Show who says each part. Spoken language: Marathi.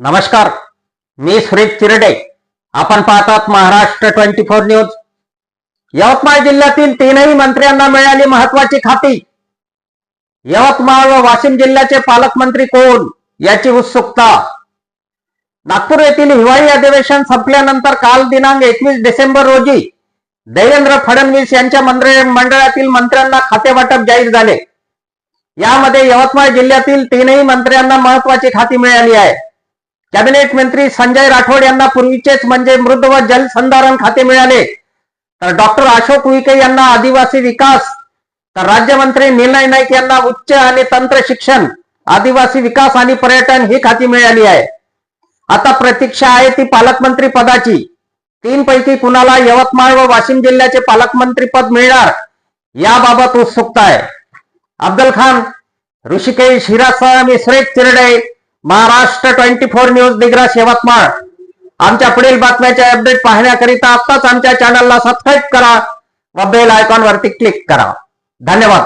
Speaker 1: नमस्कार मी सुरेश चिरडे. आपण पाहतात Maharashtra twenty four news. Yavatmal जिल्ह्यातील तीनही मंत्र्यांना मिळाली महत्वाची खाती. यवतमाळ व वाशिम जिल्ह्याचे पालकमंत्री कोण याची उत्सुकता. नागपूर येथील हिवाळी अधिवेशन संपल्यानंतर काल दिनांक एकवीस डिसेंबर रोजी देवेंद्र फडणवीस यांच्या मंत्र- मंडळातील मंत्र्यांना खाते वाटप जाहीर झाले. यामध्ये यवतमाळ जिल्ह्यातील तीनही मंत्र्यांना महत्वाची खाती मिळाली आहे. कॅबिनेट मंत्री संजय राठोड यांना पूर्वीचेच म्हणजे मृद व जलसंधारण खाते मिळाले. तर डॉक्टर अशोक उईके यांना आदिवासी विकास. तर राज्यमंत्री निलय नाईक यांना उच्च आणि तंत्र शिक्षण आदिवासी विकास आणि पर्यटन ही खाती मिळाली आहे. आता प्रतीक्षा आहे ती पालकमंत्री पदाची. तीन पैकी कुणाला यवतमाळ व वाशिम जिल्ह्याचे पालकमंत्री पद मिळणार याबाबत उत्सुकता आहे. अब्दल खान ऋषिकेश हिरासा मी Suresh Chirde Maharashtra twenty four news Digras Yavatmal आमच्या पुढील बातम्याचे अपडेट पाहण्याकरिता आत्ताच आमच्या चॅनलला सबस्क्राईब करा व बेल आयकॉन वरती क्लिक करा. धन्यवाद.